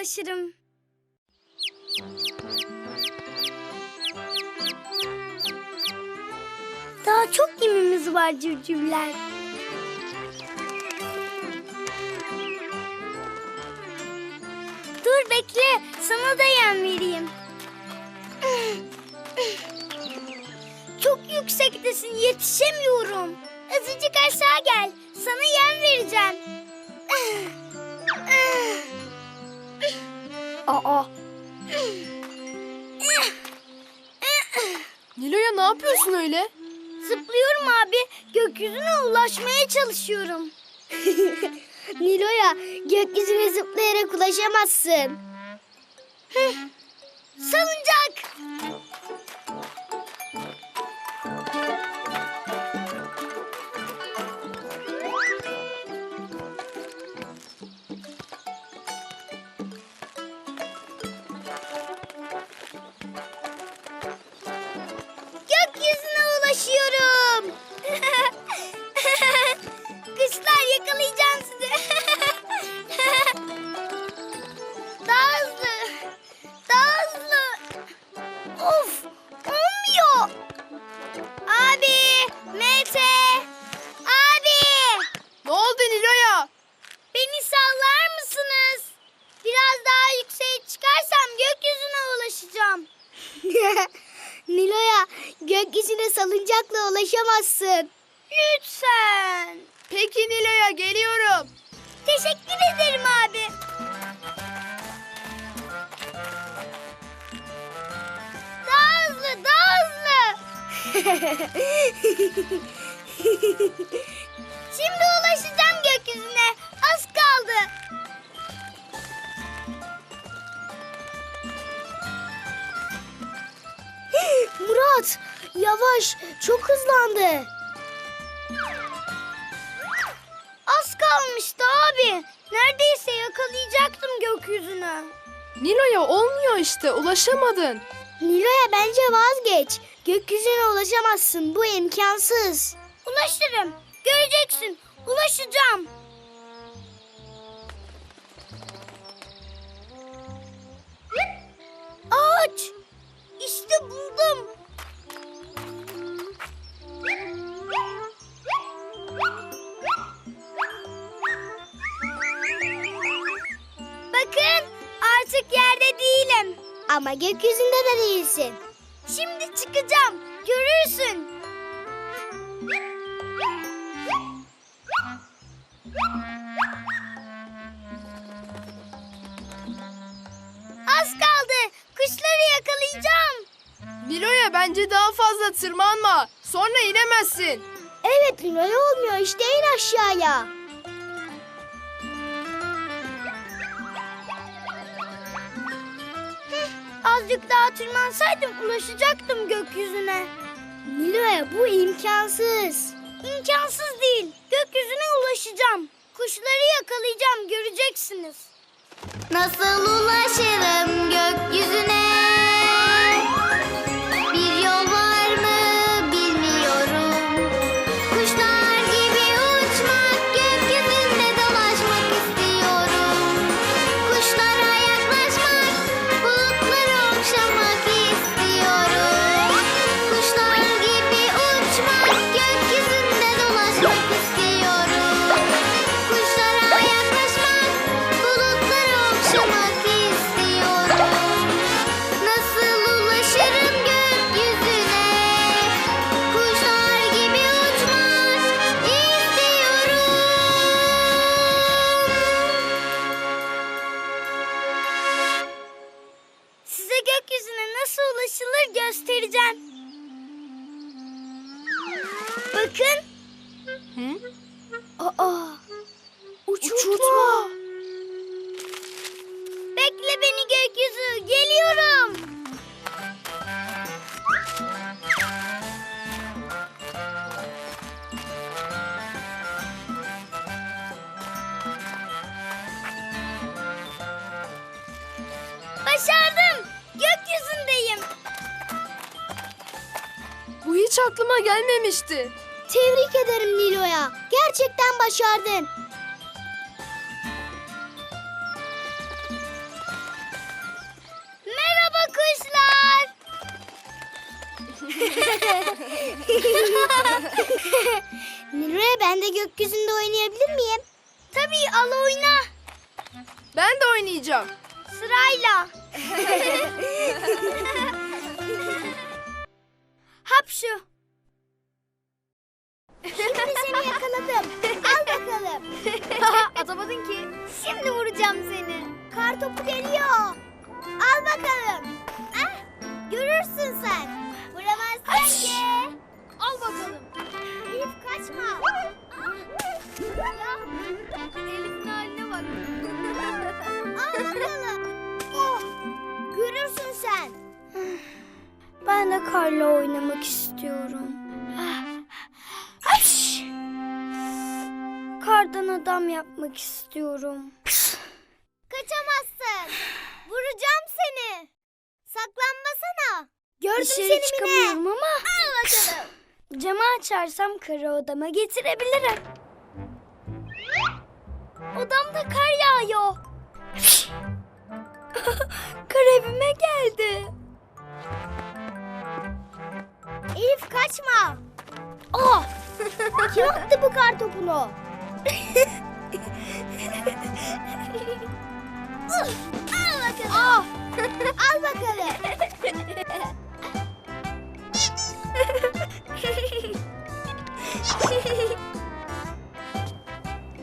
ulaşırım. Daha çok gemimiz var civcivler. Dur bekle, sana da yem vereyim. Çok yüksektesin, yetişemiyorum. Azıcık aşağı gel, sana yem vereceğim. Aa, Nilo'ya ne yapıyorsun öyle? zıplıyorum abi, gökyüzüne ulaşmaya çalışıyorum. Nilo'ya, gökyüzüne zıplayarak ulaşamazsın. Hıh, gökyüzüne salıncakla ulaşamazsın. Lütfen. Peki Nilo'ya geliyorum. Teşekkür ederim abi. Daha hızlı, daha hızlı. Şimdi ulaşacağım gökyüzüne. Az kaldı. Murat, yavaş. Çok hızlandı. Az kalmıştı abi. Neredeyse yakalayacaktım gökyüzünü. Nilo'ya olmuyor işte ulaşamadın. Nilo'ya bence vazgeç. Gökyüzüne ulaşamazsın. Bu imkansız. Ulaşırım. Göreceksin. Ulaşacağım. Ağaç. Ama gökyüzünde de değilsin. Şimdi çıkacağım. Görürsün. Az kaldı. Kuşları yakalayacağım. Nilo'ya bence daha fazla tırmanma. Sonra inemezsin. Evet Nilo'ya olmuyor. İşte in aşağıya. Azıcık daha tırmansaydım ulaşacaktım gökyüzüne. Nilo'ya bu imkansız. İmkansız değil. Gökyüzüne ulaşacağım. Kuşları yakalayacağım göreceksiniz. Nasıl ulaşırım gökyüzüne? aklıma gelmemişti. Tebrik ederim Nilo'ya. Gerçekten başardın. Merhaba kuşlar. Nilo'ya ben de gökyüzünde oynayabilir miyim? Tabii al oyna. Ben de oynayacağım. Sırayla. Hapşu. Şimdi seni yakaladım. Al bakalım. Atamadın ki. Şimdi vuracağım seni. Kar topu geliyor. Al bakalım. Ah, görürsün sen. Vuramazsın ki. Al bakalım. Elif kaçma. Ya, Elif'in haline bak. al bakalım. Oh, görürsün sen. Ben de karla oynamak istiyorum. Kardan adam yapmak istiyorum. Kaçamazsın. Vuracağım seni. Saklanmasana. Gördüm Dışarı seni çıkamıyorum Mine. ama Al bakalım. camı açarsam karı odama getirebilirim. Odamda kar yağıyor. kar evime geldi. Elif kaçma. Ah! Kim attı bu kar topunu? Al bakalım. Al bakalım.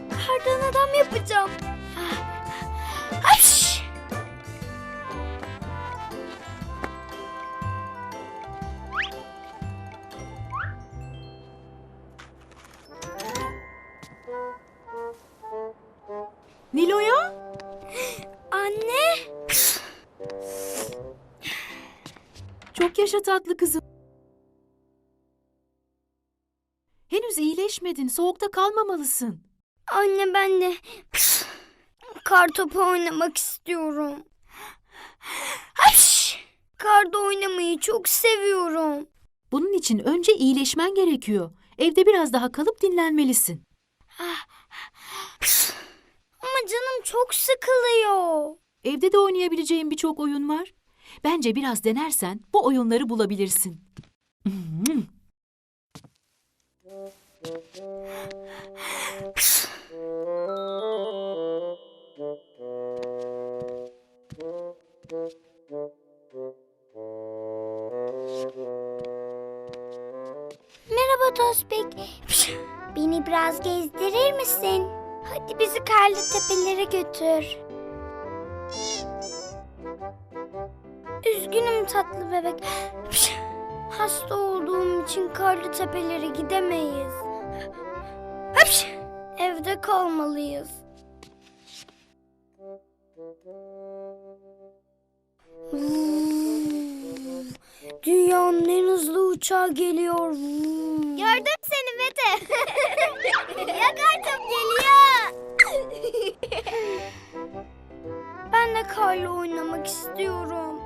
Kardan adam yapacağım. Tatlı kızım. Henüz iyileşmedin. Soğukta kalmamalısın. Anne ben de kar topu oynamak istiyorum. Hapş! Karda oynamayı çok seviyorum. Bunun için önce iyileşmen gerekiyor. Evde biraz daha kalıp dinlenmelisin. Ama canım çok sıkılıyor. Evde de oynayabileceğin birçok oyun var. Bence biraz denersen bu oyunları bulabilirsin. Merhaba Tospik. Beni biraz gezdirir misin? Hadi bizi karlı tepelere götür. Üzgünüm tatlı bebek. Hasta olduğum için karlı tepelere gidemeyiz. Evde kalmalıyız. Dünyanın en hızlı uçağı geliyor. Gördüm seni Mete. ya kar top geliyor. Ben de karla oynamak istiyorum.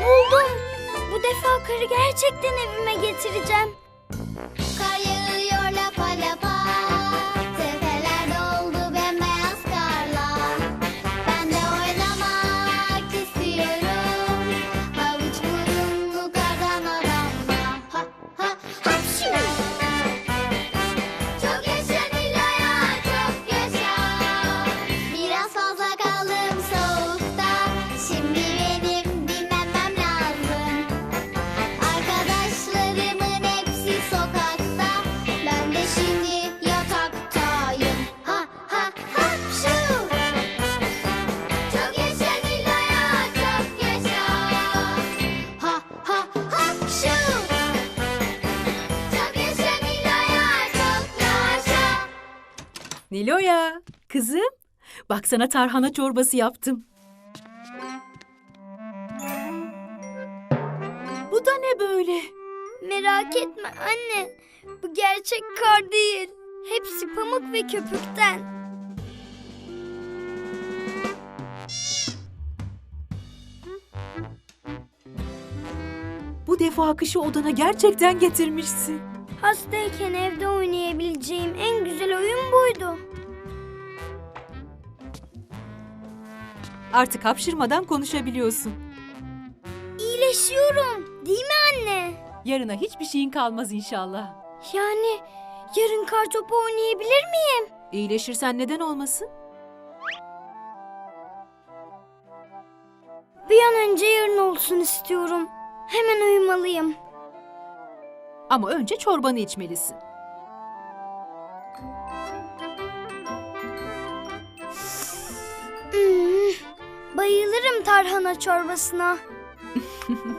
Buldum. Bu defa karı gerçekten evime getireceğim. Kızım. Bak sana tarhana çorbası yaptım. Bu da ne böyle? Merak etme anne. Bu gerçek kar değil. Hepsi pamuk ve köpükten. Bu defa kışı odana gerçekten getirmişsin. Hastayken evde oynayabileceğim en güzel oyun buydu. Artık hapşırmadan konuşabiliyorsun. İyileşiyorum. Değil mi anne? Yarına hiçbir şeyin kalmaz inşallah. Yani yarın kartopu oynayabilir miyim? İyileşirsen neden olmasın? Bir an önce yarın olsun istiyorum. Hemen uyumalıyım. Ama önce çorbanı içmelisin. Bayılırım tarhana çorbasına.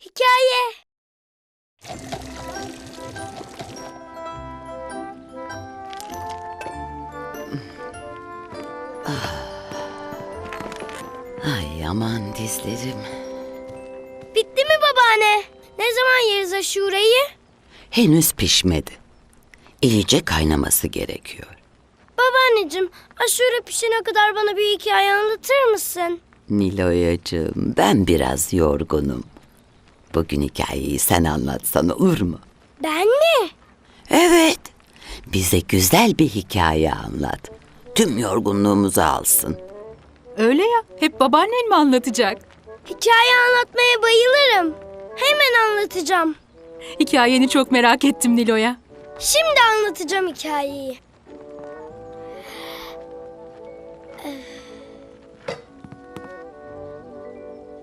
Hikaye. Ay aman dizlerim. Bitti mi babaanne? Ne zaman yeriz aşureyi? Henüz pişmedi. İyice kaynaması gerekiyor. Babaanneciğim, aşure pişene kadar bana bir hikaye anlatır mısın? Niloyacığım ben biraz yorgunum. Bugün hikayeyi sen anlatsan olur mu? Ben mi? Evet. Bize güzel bir hikaye anlat. Tüm yorgunluğumuzu alsın. Öyle ya, hep babaannen mi anlatacak? Hikaye anlatmaya bayılırım. Hemen anlatacağım. Hikayeni çok merak ettim Nilo'ya. Şimdi anlatacağım hikayeyi.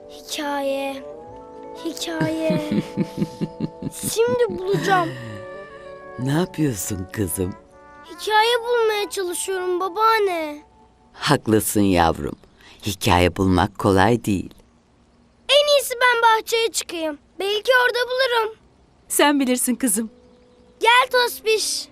Hikaye. Hikaye. Şimdi bulacağım. Ne yapıyorsun kızım? Hikaye bulmaya çalışıyorum babaanne. Haklısın yavrum. Hikaye bulmak kolay değil. En iyisi ben bahçeye çıkayım. Belki orada bulurum. Sen bilirsin kızım. Gel Tospiş.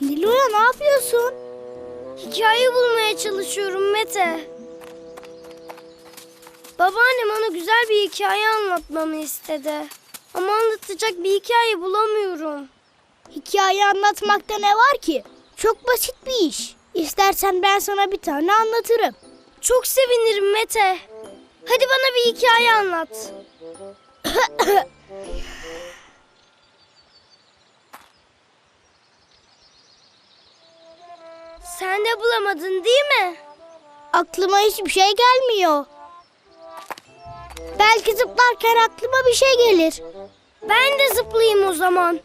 Nilo'ya ne yapıyorsun? Hikaye bulmaya çalışıyorum Mete. Babaannem ona güzel bir hikaye anlatmamı istedi. Ama anlatacak bir hikaye bulamıyorum. Hikaye anlatmakta ne var ki? Çok basit bir iş. İstersen ben sana bir tane anlatırım. Çok sevinirim Mete. Hadi bana bir hikaye anlat. Sen de bulamadın değil mi? Aklıma hiçbir şey gelmiyor. Belki zıplarken aklıma bir şey gelir. Ben de zıplayayım o zaman.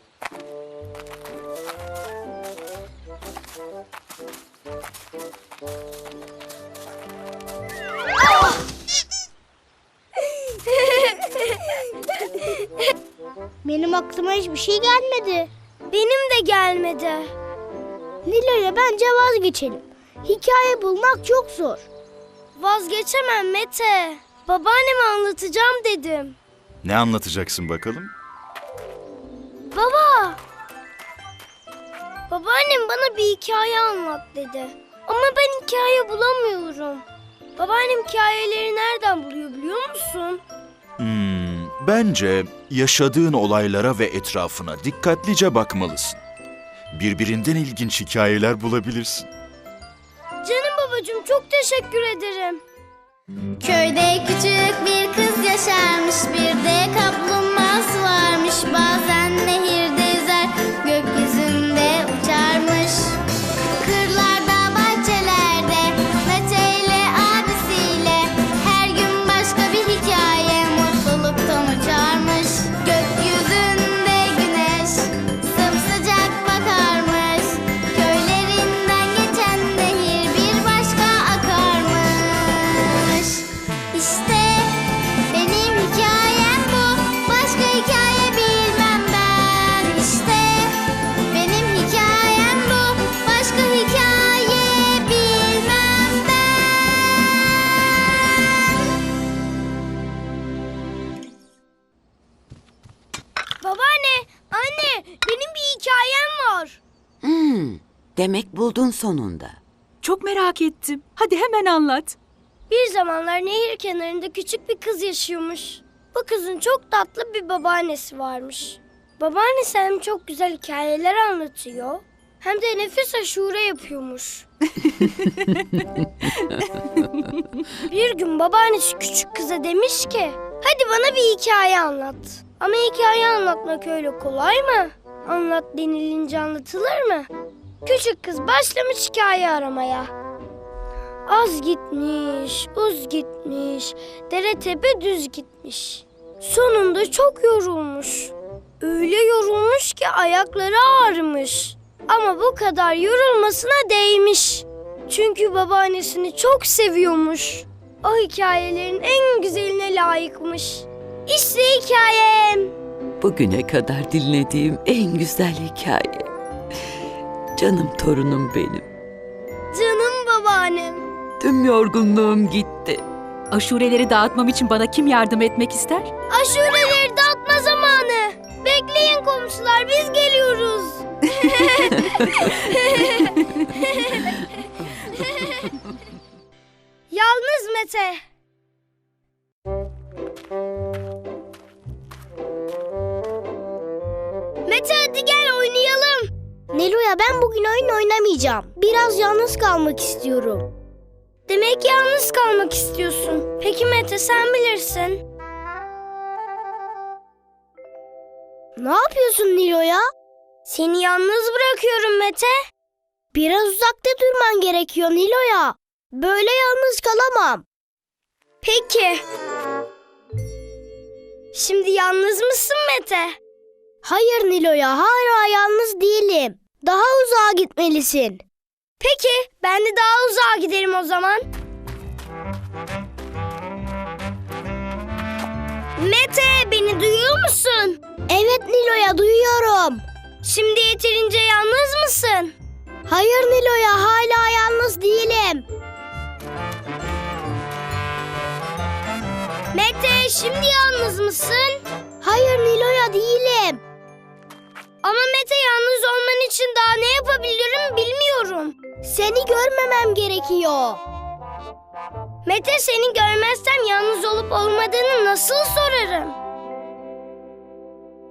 Benim aklıma hiçbir şey gelmedi. Benim de gelmedi. Nilo'ya bence vazgeçelim. Hikaye bulmak çok zor. Vazgeçemem Mete. Babaanneme anlatacağım dedim. Ne anlatacaksın bakalım? Baba. Babaannem bana bir hikaye anlat dedi. Ama ben hikaye bulamıyorum. Babaannem hikayeleri nereden buluyor biliyor musun? Hmm, bence yaşadığın olaylara ve etrafına dikkatlice bakmalısın. Birbirinden ilginç hikayeler bulabilirsin. Canım babacığım çok teşekkür ederim. Köyde küçük bir kız yaşarmış Bir Hmm, demek buldun sonunda. Çok merak ettim. Hadi hemen anlat. Bir zamanlar nehir kenarında küçük bir kız yaşıyormuş. Bu kızın çok tatlı bir babaannesi varmış. Babaannesi hem çok güzel hikayeler anlatıyor hem de nefis aşure yapıyormuş. bir gün babaannesi küçük kıza demiş ki Hadi bana bir hikaye anlat. Ama hikaye anlatmak öyle kolay mı? Anlat denilince anlatılır mı? Küçük kız başlamış hikaye aramaya. Az gitmiş, uz gitmiş, dere tepe düz gitmiş. Sonunda çok yorulmuş. Öyle yorulmuş ki ayakları ağrımış. Ama bu kadar yorulmasına değmiş. Çünkü babaannesini çok seviyormuş. O hikayelerin en güzeline layıkmış. İşte hikayem. Bugüne kadar dinlediğim en güzel hikaye. Canım torunum benim. Canım babaannem. Tüm yorgunluğum gitti. Aşureleri dağıtmam için bana kim yardım etmek ister? Aşureleri dağıtma zamanı. Bekleyin komşular biz geliyoruz. Yalnız Mete. Mete hadi gel oynayalım. Nelo'ya ben bugün oyun oynamayacağım. Biraz yalnız kalmak istiyorum. Demek yalnız kalmak istiyorsun. Peki Mete sen bilirsin. Ne yapıyorsun Nilo'ya? Seni yalnız bırakıyorum Mete. Biraz uzakta durman gerekiyor Nilo'ya. Böyle yalnız kalamam. Peki. Şimdi yalnız mısın Mete? Hayır Nilo'ya hala yalnız değilim. Daha uzağa gitmelisin. Peki ben de daha uzağa giderim o zaman. Mete beni duyuyor musun? Evet Nilo'ya duyuyorum. Şimdi yeterince yalnız mısın? Hayır Nilo'ya hala yalnız değilim. Mete şimdi yalnız mısın? Olman için daha ne yapabilirim bilmiyorum. Seni görmemem gerekiyor. Mete seni görmezsem yalnız olup olmadığını nasıl sorarım?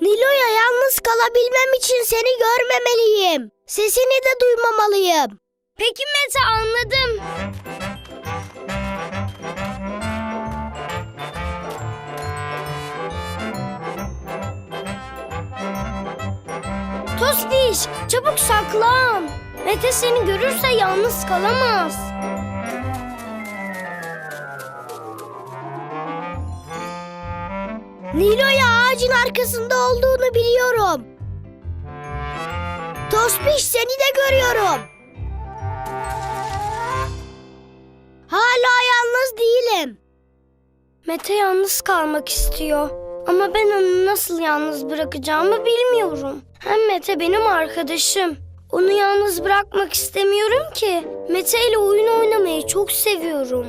Nilo'ya yalnız kalabilmem için seni görmemeliyim. Sesini de duymamalıyım. Peki Mete anladım. Tostiş çabuk saklan. Mete seni görürse yalnız kalamaz. Nilo'ya ağacın arkasında olduğunu biliyorum. Tospiş seni de görüyorum. Hala yalnız değilim. Mete yalnız kalmak istiyor. Ama ben onu nasıl yalnız bırakacağımı bilmiyorum. Hem Mete benim arkadaşım. Onu yalnız bırakmak istemiyorum ki. Mete ile oyun oynamayı çok seviyorum.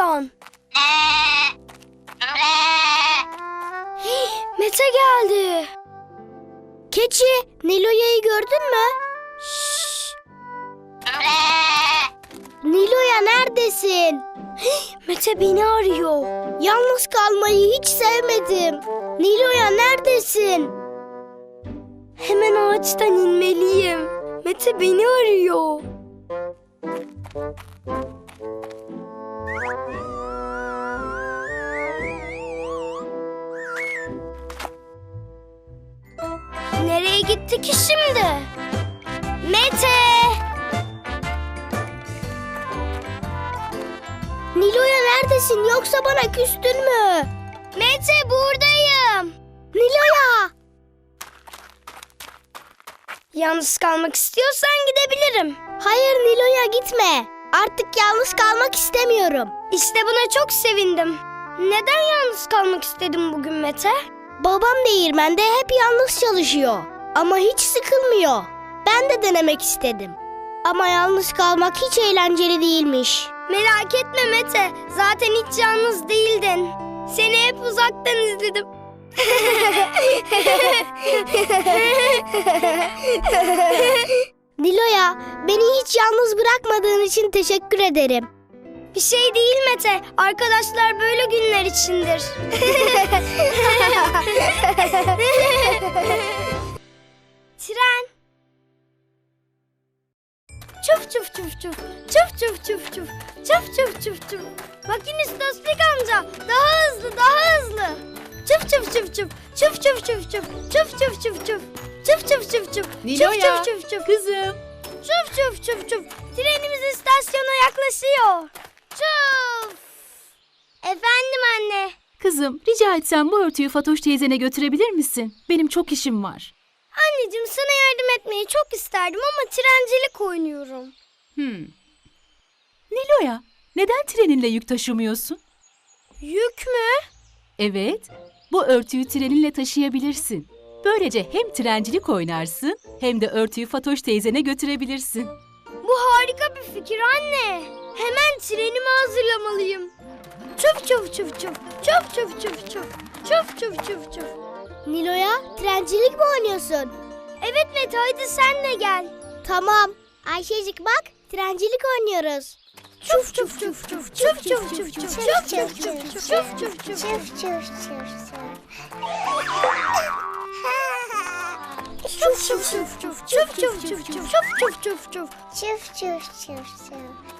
Buradan. Mete geldi. Keçi, Nilo'ya'yı gördün mü? Şşş. Nilo'ya neredesin? Mete beni arıyor. Yalnız kalmayı hiç sevmedim. Nilo'ya neredesin? Hemen ağaçtan inmeliyim. Mete beni arıyor. Nereye gitti ki şimdi? Mete! Nilo'ya neredesin? Yoksa bana küstün mü? Mete buradayım. Nilo'ya! Yalnız kalmak istiyorsan gidebilirim. Hayır Nilo'ya gitme. Artık yalnız kalmak istemiyorum. İşte buna çok sevindim. Neden yalnız kalmak istedim bugün Mete? Babam değirmende hep yalnız çalışıyor ama hiç sıkılmıyor. Ben de denemek istedim. Ama yalnız kalmak hiç eğlenceli değilmiş. Merak etme Mete. Zaten hiç yalnız değildin. Seni hep uzaktan izledim. Nilo'ya beni hiç yalnız bırakmadığın için teşekkür ederim. Bir şey değil Mete. Arkadaşlar böyle günler içindir. Tren. Çuf çuf çuf çuf. Çuf çuf çuf çuf. Çuf çuf çuf çuf. Makinist Dostbek amca. Daha hızlı daha hızlı. Çuf çuf çuf çuf. Çuf çuf çuf çuf. Çuf çuf çuf çuf. Çıf çıf çıf çıf. Niloya. Çıf çıf çıf. Kızım. Çıf çıf çıf çıf. Trenimiz istasyona yaklaşıyor. Tuf! Efendim anne. Kızım rica etsem bu örtüyü Fatoş teyzene götürebilir misin? Benim çok işim var. Anneciğim sana yardım etmeyi çok isterdim ama trencilik oynuyorum. Hmm. Nilo'ya neden treninle yük taşımıyorsun? Yük mü? Evet. Bu örtüyü treninle taşıyabilirsin. Böylece hem trencilik oynarsın hem de örtüyü Fatoş teyzene götürebilirsin. Bu harika bir fikir anne. Hemen trenimi hazırlamalıyım. Çuf çuf çuf çuf. Çuf çuf çuf çuf. Çuf çuf çuf çuf. Nilo'ya trencilik mi oynuyorsun? Evet Mete hadi sen de gel. Tamam. Ayşecik bak trencilik oynuyoruz. Çuf çuf çuf çuf çuf çuf çuf çuf çuf çuf çuf çuf çuf çuf çuf çuf Çuf çuf çuf çuf çuf çuf çuf çuf çuf çuf çuf çuf çuf çuf çuf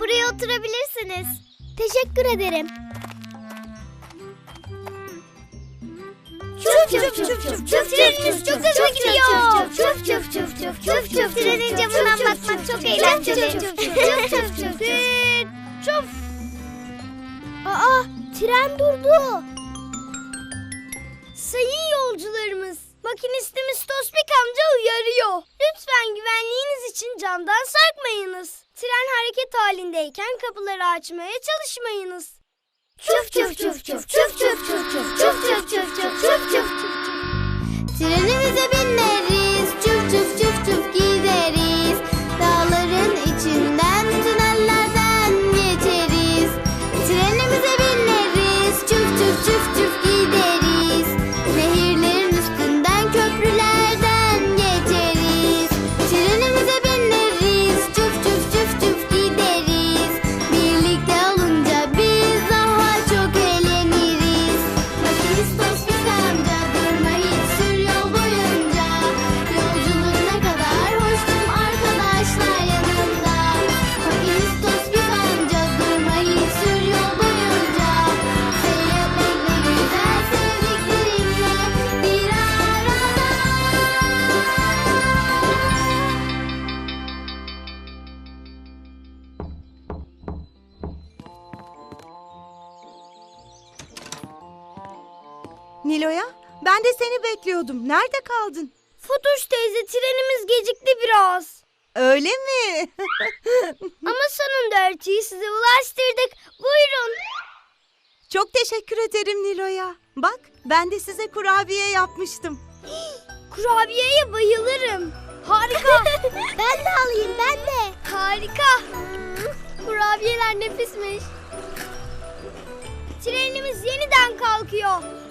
Buraya oturabilirsiniz. Teşekkür ederim. Çuf çuf çuf çuf çuf Trenimiz çok hızlı gidiyor. Çuf çuf çuf çuf çuf çuf Trenin camından bakmak çok eğlenceli. Çuf çuf çuf çuf çuf Aa tren durdu. Sayın yolcularımız, makinistimiz Tospik amca uyarıyor. Lütfen güvenliğiniz için camdan sarkmayınız. Tren hareket halindeyken kapıları açmaya çalışmayınız. Çuf çuf çuf çuf çuf çuf çuf çuf çuf çuf çuf çuf çuf çuf Trenimize bineriz Nilo'ya ben de seni bekliyordum. Nerede kaldın? Fatoş teyze trenimiz gecikti biraz. Öyle mi? Ama sonunda örtüyü size ulaştırdık. Buyurun. Çok teşekkür ederim Nilo'ya. Bak ben de size kurabiye yapmıştım. Kurabiyeye bayılırım. Harika. ben de alayım ben de. Harika. Kurabiyeler nefismiş. Trenimiz yeniden kalkıyor.